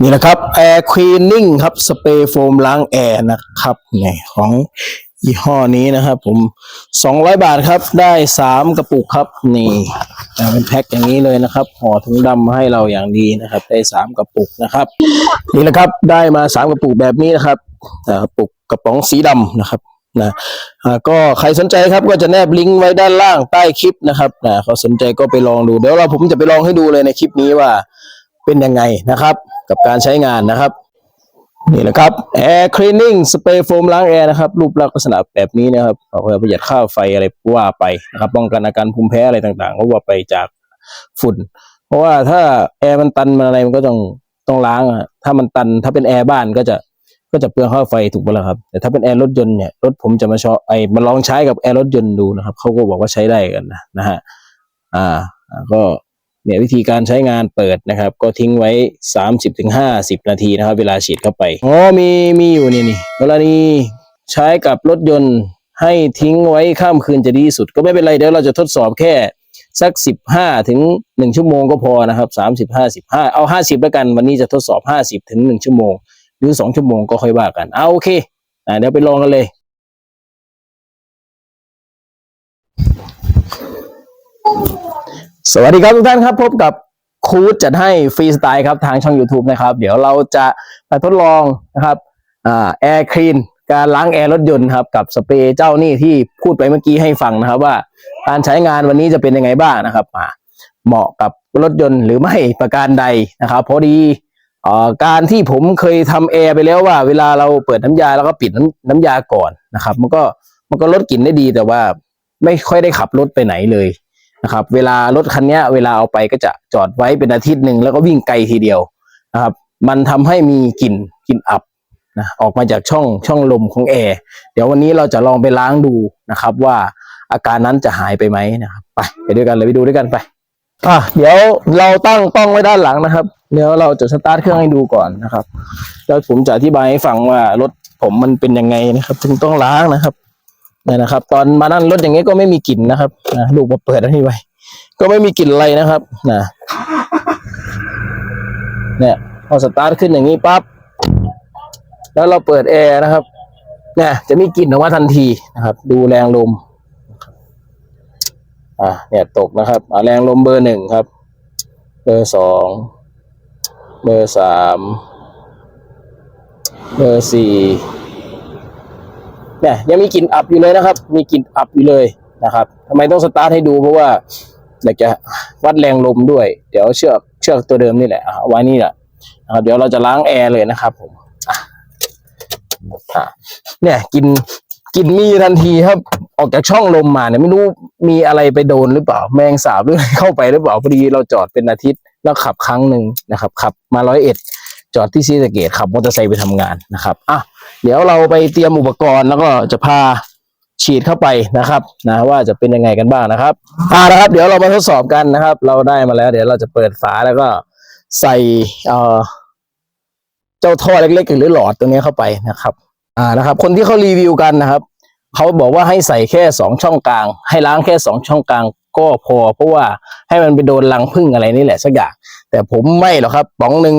นี่นะครับ Air Cleaning ครับสเปรย์โฟมล้างแอร์นะครับนี่ของยี่ห้อนี้นะครับผม 200 บาทครับได้ 3 กระปุกครับ นี่เป็นแพ็คอย่างนี้เลยนะครับห่อถุงดำมาให้เราอย่างดีนะครับ ได้ 3 กระปุกนะครับ นี่นะครับได้มา 3 กระปุกแบบนี้นะครับกระปุกกระป๋องสีดำนะครับนะก็ใครสนใจครับก็จะแนบลิงก์ไว้ด้านล่างใต้คลิปนะครับนะเขาสนใจก็ไปลองดู เดี๋ยวเราผมจะไปลองให้ดูเลยในคลิปนี้ว่า เป็นยังไงนะครับ กับการใช้งานนะครับ นี่แหละครับ Air Cleaning Spray Foam ล้างแอร์นะครับ รูปลักษณะแบบนี้นะครับเอาไว้ประหยัดค่าไฟอะไรว่าไปนะครับป้องกันอาการภูมิแพ้อะไรต่างๆ ก็ว่าไปจากฝุ่น เพราะว่าถ้าแอร์มันตันมันอะไรมันก็ต้องต้องล้างอะถ้ามันตันถ้าเป็นแอร์บ้านก็จะก็จะเปลืองค่าไฟถูกไหมล่ะครับ แต่ถ้าเป็นแอร์รถยนต์เนี่ยรถผมจะมาชอไอมาลองใช้กับแอร์รถยนต์ดูนะครับเขาก็บอกว่าใช้ได้กันนะนะฮะอ่าก็ เนี่ยวิธีการใช้งานเปิดนะครับ ก็ทิ้งไว้ 30-50ถึง50นาทีนะครับ เวลาฉีดเข้าไปอ๋อมีมีอยู่นี่นี่กรณีใช้กับรถยนต์ให้ทิ้งไว้ข้ามคืนจะดีที่สุด ก็ไม่เป็นไรเดี๋ยวเราจะทดสอบแค่สัก 15 ถึง 1 ชั่วโมงก็พอนะครับ 30 55 เอา 50 แล้วกัน วันนี้จะทดสอบ 50 ถึง 1 ชั่วโมง หรือ 2 ชั่วโมงก็ค่อยว่ากัน เอาโอเคอ่าเดี๋ยวไปลองกันเลย สวัสดีครับทุกท่านครับพบกับครูดจัดให้ฟรีสไตล์ครับทางช่อง YouTube นะครับ เดี๋ยวเราจะมาทดลองนะครับอแอร์คลีนการล้างแอร์รถยนต์ครับกับสเปรย์เจ้านี่ที่พูดไปเมื่อกี้ให้ฟังนะครับว่าการใช้งานวันนี้จะเป็นยังไงบ้างนะครับเหมาะกับรถยนต์หรือไม่ประการใดนะครับพอดีอการที่ผมเคยทำแอร์ไปแล้วว่า เวลาเราเปิดน้ำยาแล้วก็ปิดน้ำน้ำยาก่อนนะครับ มันก็มันก็ลดกลิ่นได้ดีแต่ว่าไม่ค่อยได้ขับรถไปไหนเลย นะครับ เวลารถคันนี้เวลาเอาไปก็จะจอดไว้เป็นอาทิตย์หนึ่งแล้วก็วิ่งไกลทีเดียวนะครับ มันทำให้มีกลิ่นกลิ่นอับนะออกมาจากช่องช่องลมของแอร์เดี๋ยววันนี้เราจะลองไปล้างดูนะครับ ว่าอาการนั้นจะหายไปไหมนะครับ ไปไปด้วยกันเลยไปดูด้วยกันไปอะเดี๋ยวเราตั้งกล้องไว้ด้านหลังนะครับ เดี๋ยวเราจะสตาร์ทเครื่องให้ดูก่อนนะครับ แล้วผมจะอธิบายให้ฟังว่ารถผมมันเป็นยังไงนะครับ ถึงต้องล้างนะครับ นี่ยนะครับ ตอนมานั่นรถอย่างเงี้ยก็ไม่มีกลิ่นนะครับนะลูกมาเปิดอันนี้ไว้ก็ไม่มีกลิ่นอะไรนะครับนะเนี่ยพอสตาร์ทขึ้นอย่างนี้ปั๊บแล้วเราเปิดแอร์นะครับเนี่ยจะมีกลิ่นออกมาทันทีนะครับ ดูแรงลม อ่า เนี่ยตกนะครับแรงลมเบอร์หนึ่งครับ เบอร์สองเบอร์สามเบอร์สี่ เนี่ยยังมีกลิ่นอับอยู่เลยนะครับ มีกลิ่นอับอยู่เลยนะครับทำไมต้องสตาร์ทให้ดูเพราะว่าอยากจะวัดแรงลมด้วย เดี๋ยวเชือกเชือกตัวเดิมนี่แหละเอาไว้นี่แหละนะครับเดี๋ยวเราจะล้างแอร์เลยนะครับผมเนี่ยกลินกลินมีทันทีครับ ออกจากช่องลมมาเนี่ยไม่รู้มีอะไรไปโดนหรือเปล่า แมงสาบหรืออะไรเข้าไปหรือเปล่าพอดีเราจอดเป็นอาทิตย์แล้วขับครั้งหนึ่งนะครับ ขับมาร้อยเอ็ดจอดที่ซีสะเกตขับมอเตอร์ไซค์ไปทำงานนะครับอะ เดี๋ยวเราไปเตรียมอุปกรณ์แล้วก็จะพาฉีดเข้าไปนะครับนะว่าจะเป็นยังไงกันบ้างนะครับอ่านะครับ เดี๋ยวเรามาทดสอบกันนะครับ เราได้มาแล้ว เดี๋ยวเราจะเปิดฝาแล้วก็ใส่เอ่อเจ้าท่อเล็กๆหรือหลอดตรงนี้เข้าไปนะครับ อ่านะครับ คนที่เขารีวิวกันนะครับเขาบอกว่าให้ใส่แค่สองช่องกลาง ให้ล้างแค่สองช่องกลางก็พอ เพราะว่าให้มันไปโดนรังผึ้งอะไรนี่แหละสักอย่างแต่ผมไม่หรอกครับป๋องหนึ่ง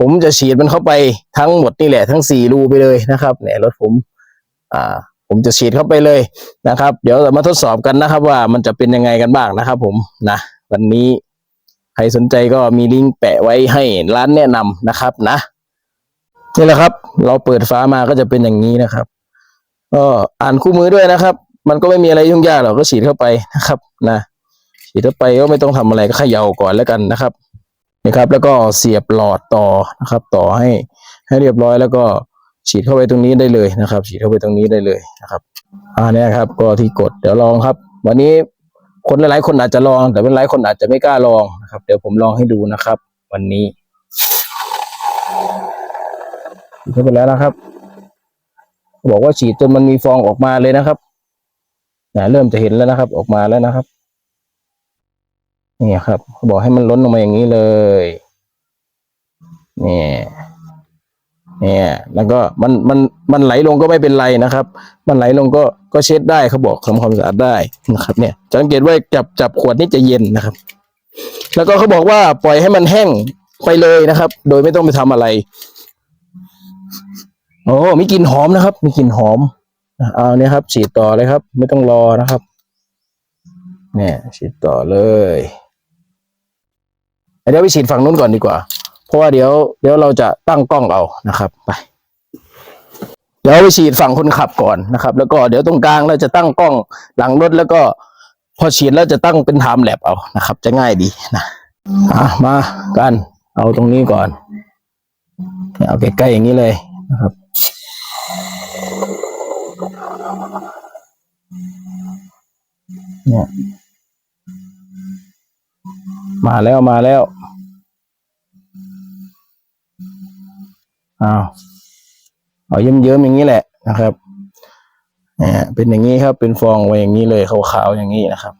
ผมจะฉีดมันเข้าไปทั้งหมดนี่แหละทั้งสี่รูไปเลยนะครับเนี่ยรถผมอ่าผมจะฉีดเข้าไปเลยนะครับ เดี๋ยวเรามาทดสอบกันนะครับ ว่ามันจะเป็นยังไงกันบ้างนะครับ ผมนะวันนี้ใครสนใจก็มีลิงก์แปะไว้ให้ร้านแนะนำนะครับนะนี่แหละครับ เราเปิดฟ้ามาก็จะเป็นอย่างนี้นะครับก็อ่านคู่มือด้วยนะครับ มันก็ไม่มีอะไรยุ่งยากหรอกก็ฉีดเข้าไปนะครับ นะฉีดเข้าไปก็ไม่ต้องทำอะไรก็เขย่าก่อนแล้วกันนะครับ นะครับ แล้วก็เสียบหลอดต่อนะครับ ต่อให้ให้เรียบร้อยแล้วก็ฉีดเข้าไปตรงนี้ได้เลยนะครับ ฉีดเข้าไปตรงนี้ได้เลยนะครับอ่าเนี่ยครับก็ที่กดเดี๋ยวลองครับ วันนี้คนหลายๆคนอาจจะลอง แต่เป็นหลายคนอาจจะไม่กล้าลองนะครับ เดี๋ยวผมลองให้ดูนะครับ วันนี้ฉีดเข้าไปแล้วนะครับ บอกว่าฉีดจนมันมีฟองออกมาเลยนะครับนะเริ่มจะเห็นแล้วนะครับ ออกมาแล้วนะครับ นี่ครับเขาบอกให้มันล้นลงมาอย่างนี้เลยเนี่ยเนี่ยแล้วก็มันมันมันไหลลงก็ไม่เป็นไรนะครับ มันไหลลงก็ก็เช็ดได้เขาบอกทำความสะอาดได้นะครับ เนี่ยสังเกตว่าจับจับขวดนี่จะเย็นนะครับ แล้วก็เขาบอกว่าปล่อยให้มันแห้งไปเลยนะครับ โดยไม่ต้องไปทำอะไรโอ้มีกลิ่นหอมนะครับ มีกลิ่นหอมเอาเนี่ยครับฉีดต่อเลยครับ ไม่ต้องรอนะครับ เนี่ยฉีดต่อเลย เดี๋ยวไปฉีดฝั่งนู้นก่อนดีกว่า เพราะว่าเดี๋ยวเดี๋ยวเราจะตั้งกล้องเอานะครับ ไป เดี๋ยวไปฉีดฝั่งคนขับก่อนนะครับ แล้วก็เดี๋ยวตรงกลางเราจะตั้งกล้องหลังรถแล้วก็ พอฉีดแล้วจะตั้งเป็นไทม์แลปเอานะครับ จะง่ายดีนะอะมากันเอาตรงนี้ก่อนเอาใกล้ๆอย่างนี้เลยนะครับเนี่ย มาแล้วมาแล้วอ้าวเอาเยิ้มๆอย่างนี้แหละนะครับเนี่ยเป็นอย่างนี้ครับ เป็นฟองไว้อย่างนี้เลยขาวๆอย่างนี้นะครับ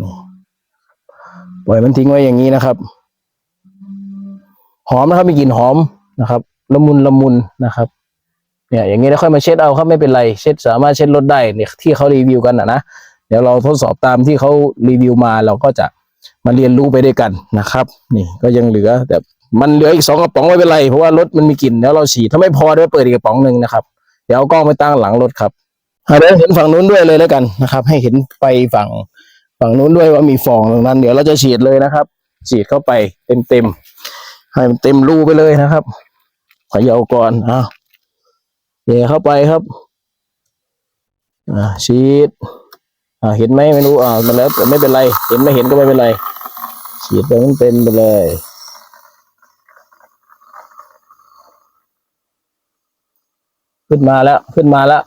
นี่ปล่อยมันทิ้งไว้อย่างนี้นะครับ หอมนะครับมีกลิ่นหอมนะครับละมุนละมุนนะครับ เนี่ย อย่างนี้แล้วค่อยมาเช็ดเอาครับไม่เป็นไร เช็ดสามารถเช็ดรถได้เนี่ยที่เขารีวิวกันนะนะ เดี๋ยวเราทดสอบตามที่เขารีวิวมาเราก็จะมาเรียนรู้ไปด้วยกันนะครับ นี่ก็ยังเหลือแต่มันเหลืออีกสองกระป๋องไม่เป็นไรเพราะว่ารถมันมีกลิ่นเดี๋ยวเราฉีดถ้าไม่พอเดี๋ยวเปิดอีกกระป๋องหนึ่งนะครับ เดี๋ยวเอากล้องไปตั้งหลังรถครับเดี๋ยวเห็นฝั่งนู้นด้วยเลยแล้วกันนะครับ ให้เห็นไปฝั่งฝั่งนู้นด้วยว่ามีฟองตรงนั้น เดี๋ยวเราจะฉีดเลยนะครับ ฉีดเข้าไปเต็มเต็มให้มันเต็มรูไปเลยนะครับขยาก่อนอ้าวเยเข้าไปครับอ่าฉีด เห็นไหมไม่รู้อ่ามันแล้วแต่ไม่เป็นไร เห็นไม่เห็นก็ไม่เป็นไรฉีดไปมันเต็มไปเลยขึ้นมาแล้วขึ้นมาแล้ว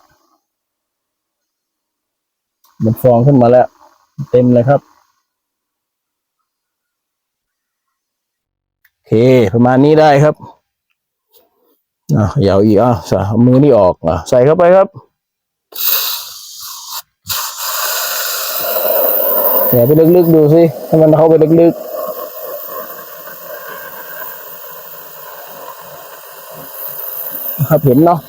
มันฟองขึ้นมาแล้ว เต็มเลยครับโอเค ประมาณนี้ได้ครับอะยาวอีกอะใส่มือนี่ออกอะใส่เข้าไปครับ เดี๋ยวไปลึกๆดูสิให้มันเข้าไปลึกๆครับเห็นเนาะ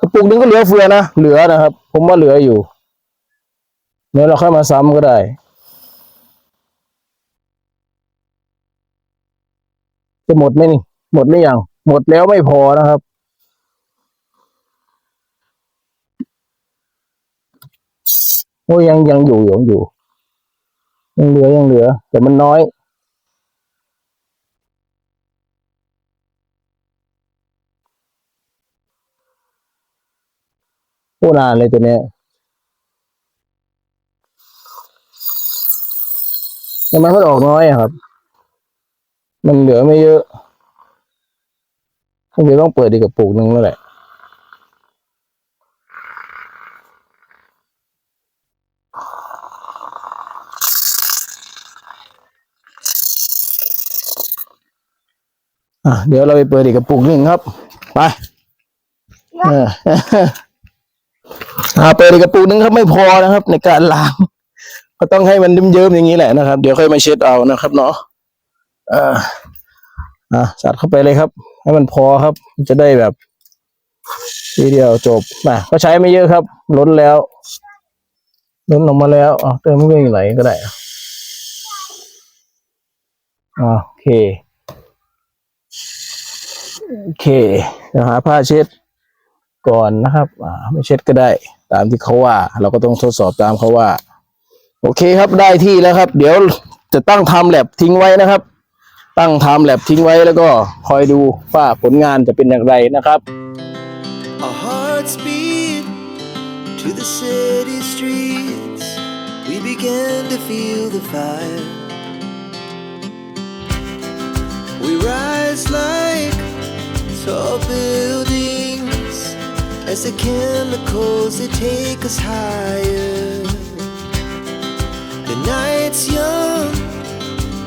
กระปุกนึงก็เหลือเฟือนะ เหลือนะครับ ผมว่าเหลืออยู่เดี๋ยวเราค่อยมาซ้ำก็ได้ จะหมดไหมนี่ หมดหรือยัง หมดแล้วไม่พอนะครับ โอ้ยังยังอยู่ยังอยู่ ยังเหลือยังเหลือ แต่มันน้อยโอ้นานเลยตัวเนี้ยทำไมมันออกน้อยอะครับ มันเหลือไม่เยอะ คงจะต้องเปิดอีกกระปุกหนึ่งแล้วแหละอะเดี๋ยวเราไปเปิดอีกกระปุกหนึ่งครับ ไปเอออ่าเปิดอีกกระปุกหนึ่งครับไม่พอนะครับ ในการล้างก็ต้องให้มันเยิ้มๆอย่างนี้แหละนะครับ เดี๋ยวค่อยมาเช็ดเอานะครับเนาะอ่า อะสัดเข้าไปเลยครับ ให้มันพอครับ จะได้แบบ ทีเดียวจบนะก็ใช้ไม่เยอะครับ ล้นแล้วล้นออกมาแล้วอะเติมไม่องไหลก็ได้อะโอเคโอเคเดี๋ยวหาผ้าเช็ดก่อนนะครับ อ่า ไม่เช็ดก็ได้ ตามที่เขาว่า เราก็ต้องทดสอบตามเขาว่า โอเคครับได้ที่แล้วครับ เดี๋ยวจะตั้งทม์แลบทิ้งไว้นะครับ ตั้งไทม์แลบทิ้งไว้แล้วก็คอยดูว่าผลงานจะเป็นอย่างไรนะครับ Our hearts beat to the city streets. We began to feel the fire. We rise like tall buildings as the chemicals they take us higher. The night's young,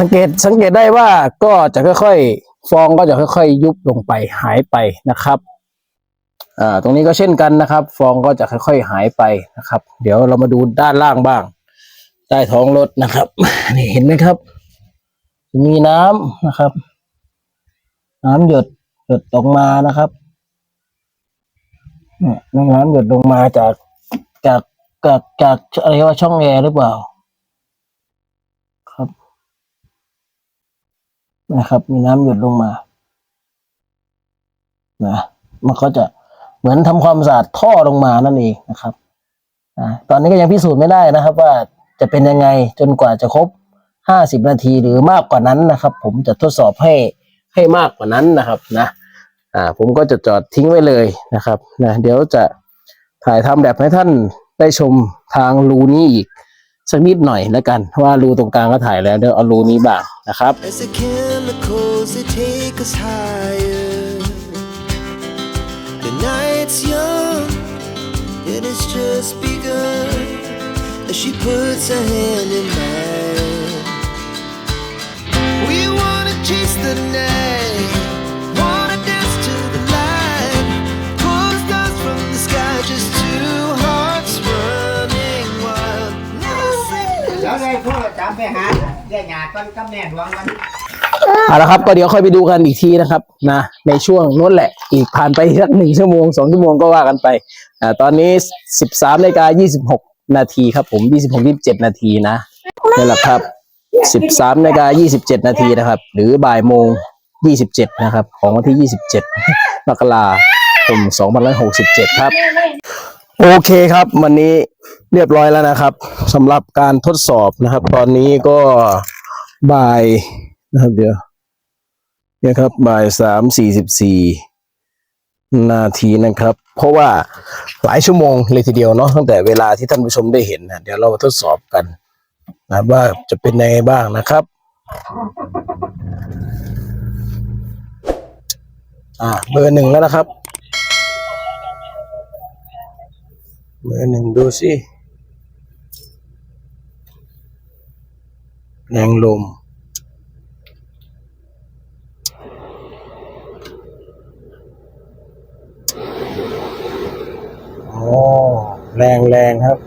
สังเกตสังเกตได้ว่าก็จะค่อยๆ ฟองก็จะค่อยๆ ยุบลงไปหายไปนะครับตรงนี้ก็เช่นกันนะครับ ฟองก็จะค่อยๆหายไปนะครับ เดี๋ยวเรามาดูด้านล่างบ้าง ใต้ท้องรถนะครับนี่เห็นไหมครับ มีน้ำนะครับ น้ำหยดหยดออกมานะครับน้ำหยดลงมาจากจากจากจากอะไรว่าช่องแอร์หรือเปล่า ครับ นะครับ มีน้ำหยดลงมานะมันก็จะเหมือนทำความสะอาดท่อลงมานั่นเองนะครับอตอนนี้ก็ยังพิสูจน์ไม่ได้นะครับ ว่าจะเป็นยังไงจนกว่าจะครบห้าสิบนาทีหรือมากกว่านั้นนะครับ ผมจะทดสอบให้ให้มากกว่านั้นนะครับนะอ่าผมก็จะจอดทิ้งไว้เลยนะครับนะเดี๋ยวจะถ่ายทำแบบให้ท่านได้ชมทางรูนี้อีกสักนิดหน่อยแล้วกัน ว่ารูตรงกลางก็ถ่ายแล้วเดี๋ยวเอารูนี้บ้างนะครับ the chemicals they take us higher. The night's young, it has just begun. As she puts her hand in mine. We wanna chase the night, wanna dance to the light. Pull stars from the sky, just two hearts running wild. Never say เดี๋ยวได้โทรจำไปหาเรียกหยาดก่อนกับแม่ดวงกัน เอาละครับก็เดี๋ยวค่อยไปดูกันอีกทีนะครับนะในช่วงนู้นแหละ อีกผ่านไปสักหนึ่งชั่วโมงสองชั่วโมงก็ว่ากันไปอ่าตอนนี้สิบสามนาฬิกายี่สิบหกนาทีครับผมยี่สิบหกยี่สิบเจ็ดนาทีนะนี่แหละครับสิบสามนาฬิกายี่สิบเจ็ดนาทีนะครับ หรือบ่ายโมงยี่สิบเจ็ดนะครับ ของวันที่ยี่สิบเจ็ดมกราคมสองพันร้อยหกสิบเจ็ดครับ โอเคครับ วันนี้เรียบร้อยแล้วนะครับสำหรับการทดสอบนะครับ ตอนนี้ก็บ่ายนะครับเดี๋ยว เนี่ยครับบ่ายสามสี่สิบสี่นาทีนะครับ เพราะว่าหลายชั่วโมงเลยทีเดียวเนาะตั้งแต่เวลาที่ท่านผู้ชมได้เห็นนะเดี๋ยวเรามาทดสอบกันนะว่าจะเป็นยังไงบ้างนะครับ อ่าเบอร์หนึ่งแล้วนะครับ เบอร์หนึ่งดูสิแรงลม โอ้แรงแรงครับ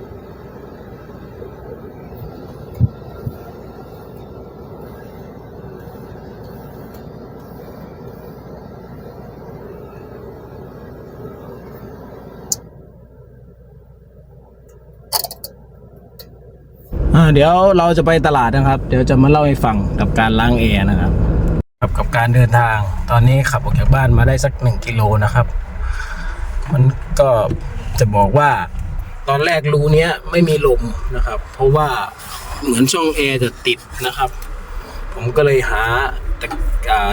อ่าเดี๋ยวเราจะไปตลาดนะครับ เดี๋ยวจะมาเล่าให้ฟังกับการล้างแอร์นะครับกับกับการเดินทาง ตอนนี้ขับออกจากบ้านมาได้สักหนึ่งกิโลนะครับ มันก็ จะบอกว่าตอนแรกรูเนี้ยไม่มีลมนะครับ เพราะว่าเหมือนช่องแอร์จะติดนะครับ ผมก็เลยหาแต่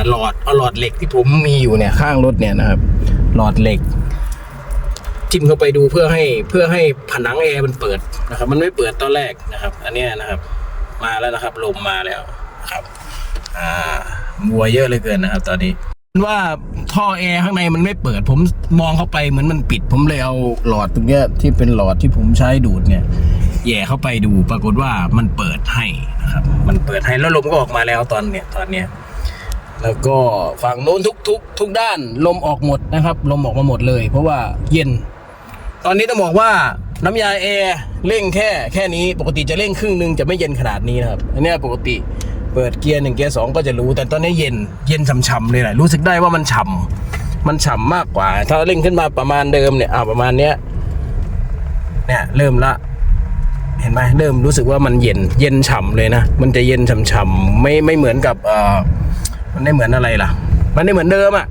หลอดเอาหลอดเหล็กที่ผมมีอยู่เนี่ยข้างรถเนี่ยนะครับ หลอดเหล็ก จิ้มเข้าไปดูเพื่อให้เพื่อให้ผนังแอร์มันเปิดนะครับ มันไม่เปิดตอนแรกนะครับ อันนี้นะครับ มาแล้วนะครับ ลมมาแล้วครับ อ่าวัวเยอะเลยเกินนะครับ ตอนนี้ ว่าท่อแอร์ข้างในมันไม่เปิด ผมมองเข้าไปเหมือนมันปิด ผมเลยเอาหลอดตรงเนี้ยที่เป็นหลอดที่ผมใช้ดูดเนี่ยแย่เข้าไปดูปรากฏว่ามันเปิดให้นะครับ มันเปิดให้แล้วลมก็ออกมาแล้วตอนเนี้ยตอนเนี้ยแล้วก็ฝั่งโน้นทุกทุกทุกด้านลมออกหมดนะครับ ลมออกมาหมดเลย เพราะว่าเย็น ตอนนี้ต้องบอกว่าน้ำยาแอร์เร่งแค่แค่นี้ปกติจะเร่งครึ่งหนึงจะไม่เย็นขนาดนี้นะครับ อันนี้ปกติ เปิดเกียร์หนึ่งเกียร์สองก็จะรู้ แต่ตอนนี้เย็นเย็นฉ่ำๆเลยแหละรู้สึกได้ว่ามันฉ่ำมันฉ่ำมากกว่า ถ้าเร่งขึ้นมาประมาณเดิมเนี่ยอ่าประมาณเนี้ยเนี่ยเริ่มละเห็นไหมเริ่มรู้สึกว่ามันเย็นเย็นฉ่ำเลยนะ มันจะเย็นฉ่ำๆไม่ไม่เหมือนกับเออมันไม่เหมือนอะไรล่ะ มันไม่เหมือนเดิมอะ่ะ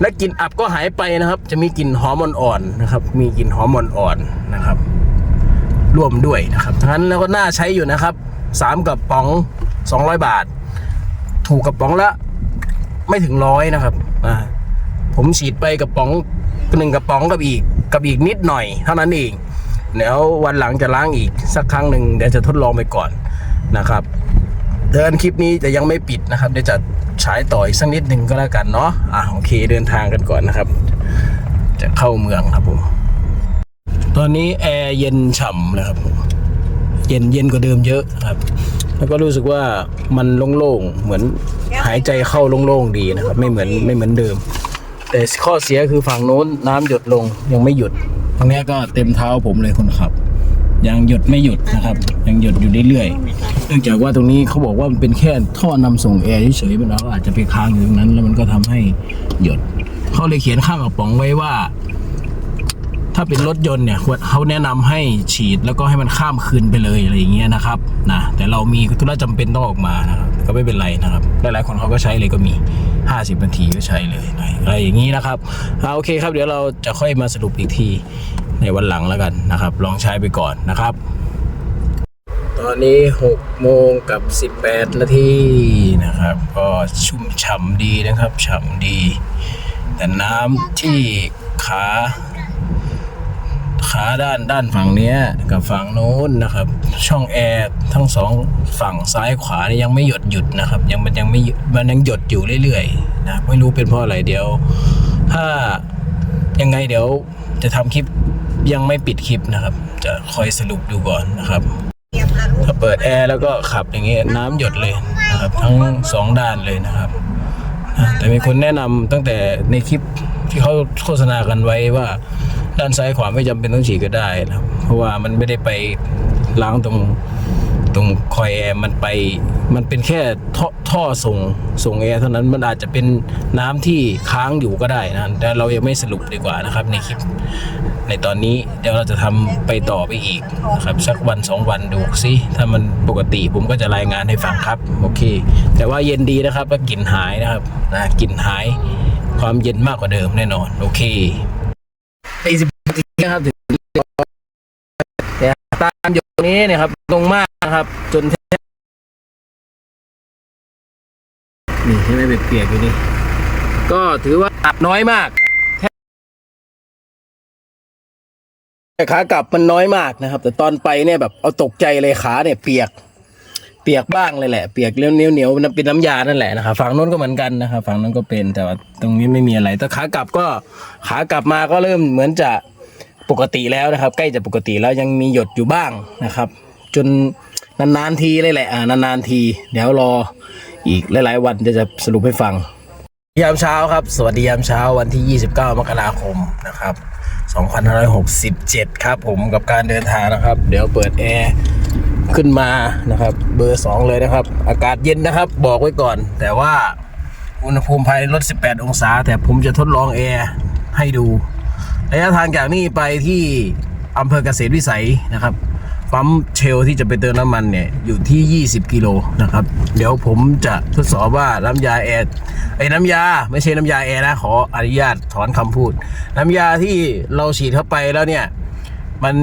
และกลิ่นอับก็หายไปนะครับ จะมีกลิ่นหอมอ่อนๆนะครับ มีกลิ่นหอมอ่อนๆนะครับ ร่วมด้วยนะครับทั้งนั้นแล้วก็น่าใช้อยู่นะครับสามกระป๋อง สองร้อยบาท ถูกกระป๋องละไม่ถึงร้อยนะครับ อ่า ผมฉีดไปกระป๋องหนึ่งกระป๋องกับอีกกับอีกนิดหน่อยเท่านั้นเองเดี๋ยววันหลังจะล้างอีกสักครั้งหนึ่งเดี๋ยวจะทดลองไปก่อนนะครับ เดินคลิปนี้จะยังไม่ปิดนะครับเดี๋ยวจะฉายต่ออีกสักนิดหนึ่งก็แล้วกันเนาะอะโอเคเดินทางกันก่อนนะครับ จะเข้าเมืองครับผมตอนนี้แอร์เย็นฉ่ำเลยครับ เย็นเย็นกว่าเดิมเยอะครับ แล้วก็รู้สึกว่ามันโล่งๆเหมือนหายใจเข้าโล่งๆดีนะครับ ไม่เหมือนไม่เหมือนเดิม แต่ข้อเสียคือฝั่งโน้นน้ำหยดลงยังไม่หยุดตรงเนี้ยก็เต็มเท้าผมเลยคนขับ ยังหยดไม่หยุดนะครับ ยังหยดอยู่เรื่อยๆเนื่องจากว่าตรงนี้เขาบอกว่ามันเป็นแค่ท่อนำส่งแอร์เฉยๆมันแล้วอาจจะไปค้างอยู่ตรงนั้น แล้วมันก็ทำให้หยดเขาเลยเขียนข้างกระป๋องไว้ว่า ถ้าเป็นรถยนต์เนี่ยควรเขาแนะนำให้ฉีดแล้วก็ให้มันข้ามคืนไปเลยอะไรอย่างเงี้ยนะครับนะแต่เรามีธุระจำเป็นต้องออกมานะครับก็ไม่เป็นไรนะครับหลายๆคนเขาก็ใช้เลยก็มี 50นาทีก็ใช้เลยอะไรอย่างนี้นะครับเอาโอเคครับเดี๋ยวเราจะค่อยมาสรุปอีกทีในวันหลังแล้วกันนะครับ ลองใช้ไปก่อนนะครับ ตอนนี้6โมงกับ 18นาทีนะครับ ก็ชุ่มฉ่ำดีนะครับฉ่ำดี แต่น้ำที่ขา ขาด้านด้านฝั่งเนี้ยกับฝั่งโน้นนะครับ ช่องแอร์ทั้งสองฝั่งซ้ายขวานี่ยังไม่หยดหยุดนะครับ ยังมันยังไม่มันยังหยดอยู่เรื่อยๆนะไม่รู้เป็นเพราะอะไรเดี๋ยว ถ้ายังไงเดี๋ยวจะทำคลิปยังไม่ปิดคลิปนะครับ จะคอยสรุปดูก่อนนะครับถ้าเปิดแอร์แล้วก็ขับอย่างเงี้ยน้ำหยดเลยนะครับ ทั้งสองด้านเลยนะครับแต่มีคนแนะนำตั้งแต่ในคลิป ที่เขาโฆษณากันไว้ว่า ด้านซ้ายขวาไม่จำเป็นต้องฉีดก็ได้นะครับเพราะว่ามันไม่ได้ไปล้างตรงตรงคอยแอร์มันไป มันเป็นแค่ท่อท่อส่งส่งแอร์เท่านั้นมันอาจจะเป็นน้ำที่ค้างอยู่ก็ได้นะแต่เรายังไม่สรุปดีกว่านะครับ ในคลิป ในตอนนี้เดี๋ยวเราจะทำไปต่อไปอีกนะครับสักวันสองวันดูซิถ้ามันปกติผมก็จะรายงานให้ฟังครับ โอเค แต่ว่าเย็นดีนะครับว่ากลิ่นหายนะครับนะกลิ่นหาย ความเย็นมากกว่าเดิมแน่นอน โอเคอีกสิบนาทีนะครับถึงแต่ตามอยู่ตรงนี้เนี่ยครับตรงมากนะครับ จนนี่ใช่ไหมเปียกๆอยู่นี่ก็ถือว่าอับน้อยมากแต่ขากลับมันน้อยมากนะครับ แต่ตอนไปเนี่ยแบบเอาตกใจเลยขาเนี่ยเปียก เปียกบ้างเลยแหละเปียกเหนียวเหนียวเหนียวๆมันเป็นน้ำยานั่นแหละนะครับฝั่งนู้นก็เหมือนกันนะครับฝั่งนู้นก็เป็นแต่ว่าตรงนี้ไม่มีอะไรแต่ขากลับก็ขากลับมาก็เริ่มเหมือนจะปกติแล้วนะครับ ใกล้จะปกติแล้วยังมีหยดอยู่บ้างนะครับ จนนานๆทีเลยแหละอ่านานๆที เดี๋ยวรออีกหลายๆวันจะจะสรุปให้ฟัง ยามเช้าครับ สวัสดียามเช้าวันที่ 29 มกราคมนะครับ2567 ครับผมกับการเดินทางนะครับ เดี๋ยวเปิดแอร์ ขึ้นมานะครับ เบอร์ 2 เลยนะครับ อากาศเย็นนะครับ บอกไว้ก่อน แต่ว่าอุณหภูมิภายในรถ 18 องศา แต่ผมจะทดลองแอร์ให้ดูระยะทางจากนี่ไปที่อำเภอเกษตรวิสัยนะครับปั๊มเชลที่จะไปเติมน้ำมันเนี่ยอยู่ที่ 20 กิโลนะครับ เดี๋ยวผมจะทดสอบว่าน้ำยาแอร์ไอ้น้ำยาไม่ใช่น้ำยาแอร์นะขออนุญาตถอนคำพูด น้ำยาที่เราฉีดเข้าไปแล้วเนี่ย มัน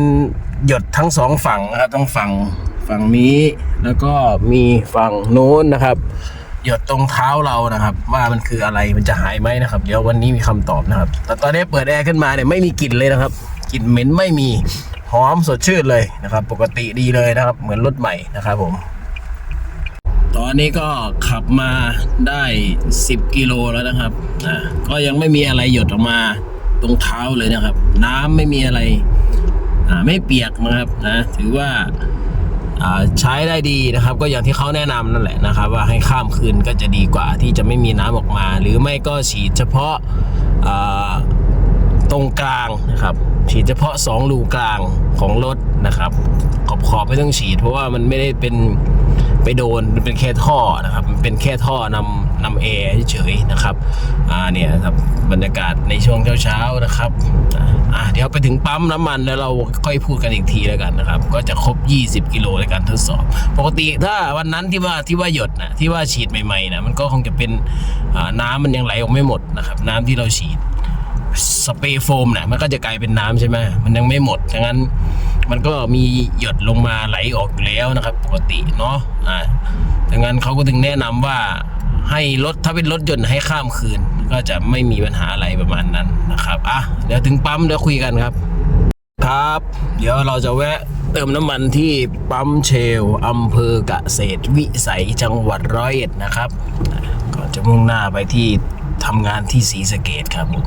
หยดทั้งสองฝั่งนะครับทั้งฝั่ง ฝั่งนี้แล้วก็มีฝั่งโน้นนะครับ หยดตรงเท้าเรานะครับ ว่ามันคืออะไรมันจะหายไหมนะครับ เดี๋ยววันนี้มีคำตอบนะครับ แต่ตอนนี้เปิดแอร์ขึ้นมาเนี่ยไม่มีกลิ่นเลยนะครับกลิ่นเหม็นไม่มีหอมสดชื่นเลยนะครับ ปกติดีเลยนะครับ เหมือนรถใหม่นะครับผม ตอนนี้ก็ขับมาได้ 10 กิโลแล้วนะครับอ่าก็ยังไม่มีอะไรหยดออกมาตรงเท้าเลยนะครับ น้ำไม่มีอะไรอ่าไม่เปียกนะครับนะถือว่า ใช้ได้ดีนะครับ ก็อย่างที่เขาแนะนำนั่นแหละนะครับ ว่าให้ข้ามคืนก็จะดีกว่าที่จะไม่มีน้ำออกมา หรือไม่ก็ฉีดเฉพาะาตรงกลางนะครับ ฉีดเฉพาะ 2 รูกลางของรถนะครับ ขอบขอบไม่ต้องฉีด เพราะว่ามันไม่ได้เป็นไปโดนมันเป็นแค่ท่อนะครับมันเป็นแค่ท่อนำ นำแอร์เฉยๆนะครับอ่าเนี่ยครับบรรยากาศในช่วงเช้าๆนะครับอ่าเดี๋ยวไปถึงปั๊มน้ำมันแล้วเราค่อยพูดกันอีกทีแล้วกันนะครับ ก็จะครบ 20 กิโลในการทดสอบ ปกติถ้าวันนั้นที่ว่าที่ว่าหยดนะที่ว่าฉีดใหม่ๆนะมันก็คงจะเป็นอ่าน้ำมันยังไหลออกไม่หมดนะครับ น้ำที่เราฉีดสเปรย์โฟมเนี่ยมันก็จะกลายเป็นน้ำใช่ไหมมันยังไม่หมดดังนั้นมันก็มีหยดลงมาไหลออกอยู่แล้วนะครับ ปกติเนาะอ่าดังนั้นเขาก็ถึงแนะนำว่า ให้รถถ้าเป็นรถยนต์ให้ข้ามคืน ก็จะไม่มีปัญหาอะไรประมาณนั้นนะครับอะเดี๋ยวถึงปั๊มเดี๋ยวคุยกันครับ ครับ เดี๋ยวเราจะแวะเติมน้ำมันที่ปั๊มเชลอำเภอเกษตรวิสัยจังหวัดร้อยเอ็ดนะครับก่อนจะมุ่งหน้าไปที่ทำงานที่ศรีสะเกดครับผม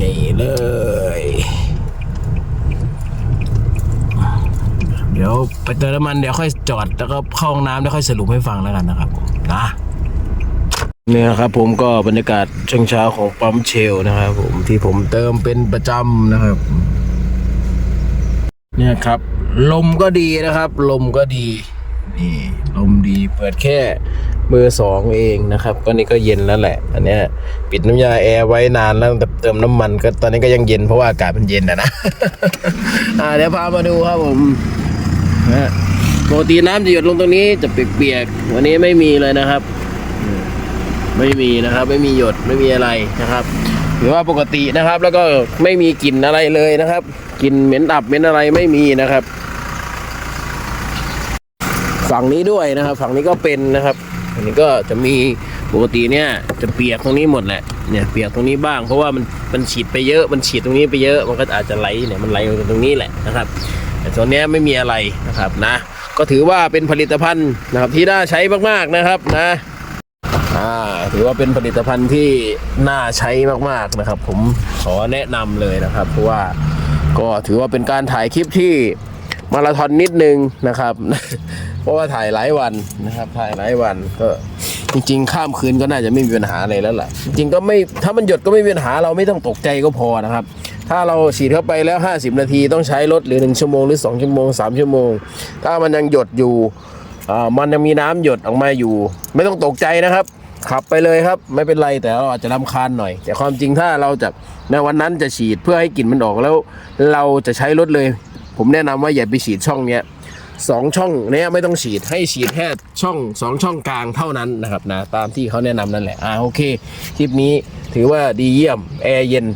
นี่เลย ดี๋ยวไปเติมน้ำมันเดี๋ยวค่อยจอดแล้วก็เข้าห้องน้ำแล้วค่อยสรุปให้ฟังแล้วกันนะครับผมนะเนี่ยครับผมก็บรรยากาศช่วงเช้าของปั๊มเชลนะครับผมที่ผมเติมเป็นประจำนะครับ เนี่ยครับ ลมก็ดีนะครับ ลมก็ดีนี่ลมดีเปิดแค่เบอร์สองเองนะครับ ก็นี่ก็เย็นแล้วแหละ อันเนี้ยปิดน้ำยาแอร์ไว้นานแล้วแต่เติมน้ำมันก็ตอนนี้ก็ยังเย็นเพราะว่าอากาศมันเย็นนะนะ อ่าเดี๋ยวพามาดูครับผม นะปกติน้ำจะหยดลงตรงนี้จะเปียกๆวันนี้ไม่มีเลยนะครับ ไม่มีนะครับ ไม่มีหยดไม่มีอะไรนะครับหรือว่าปกตินะครับ แล้วก็ไม่มีกลิ่นอะไรเลยนะครับกลิ่นเหม็นอับเหม็นอะไรไม่มีนะครับ ฝั่งนี้ด้วยนะครับ ฝั่งนี้ก็เป็นนะครับอันนี้ก็จะมีปกติเนี่ยจะเปียกตรงนี้หมดแหละเนี่ยเปียกตรงนี้บ้างเพราะว่ามันมันฉีดไปเยอะมันฉีดตรงนี้ไปเยอะมันก็อาจจะไหลเนี่ยมันไหลตรงนี้แหละนะครับ แต่ตัวนี้ไม่มีอะไรนะครับนะ ก็ถือว่าเป็นผลิตภัณฑ์นะครับที่น่าใช้มากๆนะครับนะถือว่าเป็นผลิตภัณฑ์ที่น่าใช้มากๆนะครับ ผมขอแนะนำเลยนะครับ เพราะว่าก็ถือว่าเป็นการถ่ายคลิปที่มาราธอนนิดนึงนะครับ เพราะว่าถ่ายหลายวันนะครับ ถ่ายหลายวันก็จริง ๆ ข้ามคืนก็น่าจะไม่มีปัญหาอะไรแล้วล่ะจริงๆก็ไม่ถ้ามันหยดก็ไม่มีปัญหาเราไม่ต้องตกใจก็พอนะครับ ถ้าเราฉีดเข้าไปแล้ว 50 นาทีต้องใช้รถหรือ 1 ชั่วโมงหรือ 2 ชั่วโมง 3 ชั่วโมง ถ้ามันยังหยดอยู่อ่ามันยังมีน้ำหยดออกมาอยู่ ไม่ต้องตกใจนะครับ ขับไปเลยครับ ไม่เป็นไรแต่เราอาจจะรำคาญหน่อย แต่ความจริงถ้าเราจะในวันนั้นจะฉีดเพื่อให้กลิ่นมันออกแล้ว เราจะใช้รถเลย ผมแนะนำว่าอย่าไปฉีดช่องเนี้ยสองช่องเนี้ยไม่ต้องฉีดให้ฉีดแค่ช่องสองช่องกลางเท่านั้นนะครับนะตามที่เขาแนะนำนั่นแหละอ่าโอเคคลิปนี้ถือว่าดีเยี่ยมแอร์เย็น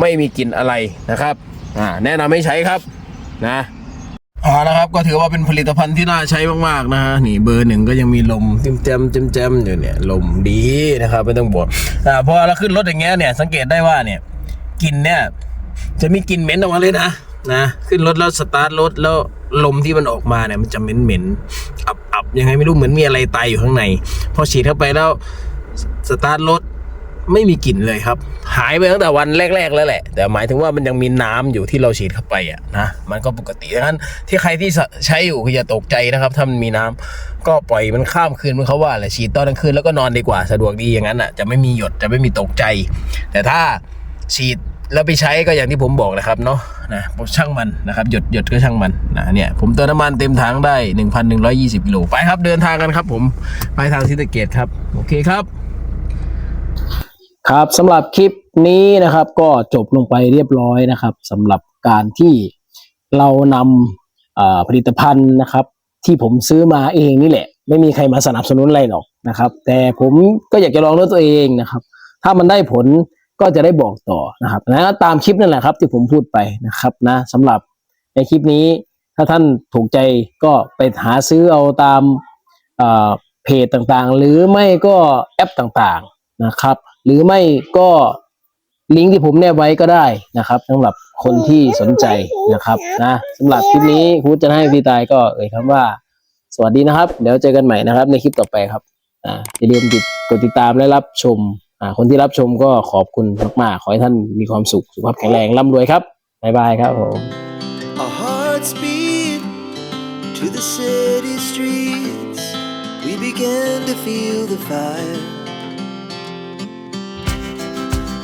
ไม่มีกลิ่นอะไรนะครับอ่าแนะนำให้ใช้ครับนะอ่านะครับก็ถือว่าเป็นผลิตภัณฑ์ที่น่าใช้มากๆนะฮะนี่เบอร์หนึ่งก็ยังมีลมเต็มเต็มเต็มเต็มๆอยู่เนี่ยลมดีนะครับไม่ต้องบวกอ่าพอเราขึ้นรถอย่างเงี้ยเนี่ยสังเกตได้ว่าเนี่ยกลิ่นเนี่ยจะมีกลิ่นเหม็นออกมาเลยนะนะขึ้นรถแล้วสตาร์ทรถแล้วลมที่มันออกมาเนี่ยมันจะเหม็นเหม็นๆอับอับยังไงไม่รู้เหมือนมีอะไรตายอยู่ข้างใน พอฉีดเข้าไปแล้วสตาร์ทรถ ไม่มีกลิ่นเลยครับ หายไปตั้งแต่วันแรก ๆ แล้วแหละ แต่หมายถึงว่ามันยังมีน้ำอยู่ที่เราฉีดเข้าไปอะนะมันก็ปกติดังนั้นที่ใครที่ใช้อยู่คืออย่าตกใจนะครับ ถ้ามันมีน้ำก็ปล่อยมันข้ามคืนมันเขาว่าแหละฉีดตอนกลางคืนแล้วก็นอนดีกว่าสะดวกดีอย่างนั้นอะจะไม่มีหยดจะไม่มีตกใจ แต่ถ้าฉีดแล้วไปใช้ก็อย่างที่ผมบอกนะครับเนาะนะช่างมันนะครับหยดหยดก็ช่างมันนะเนี่ยผมเติมน้ำมันเต็มถังได้ 1,120กิโลไปครับเดินทางกันครับ ผมไปทางซิตเกตครับโอเคครับ ครับสำหรับคลิปนี้นะครับก็จบลงไปเรียบร้อยนะครับสำหรับการที่เรานำผลิตภัณฑ์นะครับ ที่ผมซื้อมาเองนี่แหละ ไม่มีใครมาสนับสนุนอะไรหรอกนะครับ แต่ผมก็อยากจะลองด้วยตัวเองนะครับ ถ้ามันได้ผลก็จะได้บอกต่อนะครับนะตามคลิปนั่นแหละครับที่ผมพูดไปนะครับนะสำหรับในคลิปนี้ถ้าท่านถูกใจก็ไปหาซื้อเอาตามเพจต่างๆ หรือไม่ก็แอปต่างๆนะครับ หรือไม่ก็ลิงก์ที่ผมแนบไว้ก็ได้นะครับสำหรับคนที่สนใจนะครับนะสำหรับคลิปนี้ครูจะให้พี่ตายก็เอ่ยคำว่า สวัสดีนะครับ เดี๋ยวเจอกันใหม่นะครับ ในคลิปต่อไปครับอ่าอย่าลืมติดกดติดตามและรับชมอ่าคนที่รับชมก็ขอบคุณมากๆขอให้ท่านมีความสุขสุขภาพแข็งแรงร่ำรวยครับบ๊ายบายครับผม Our hearts beat to the city streets. We began to feel the fire.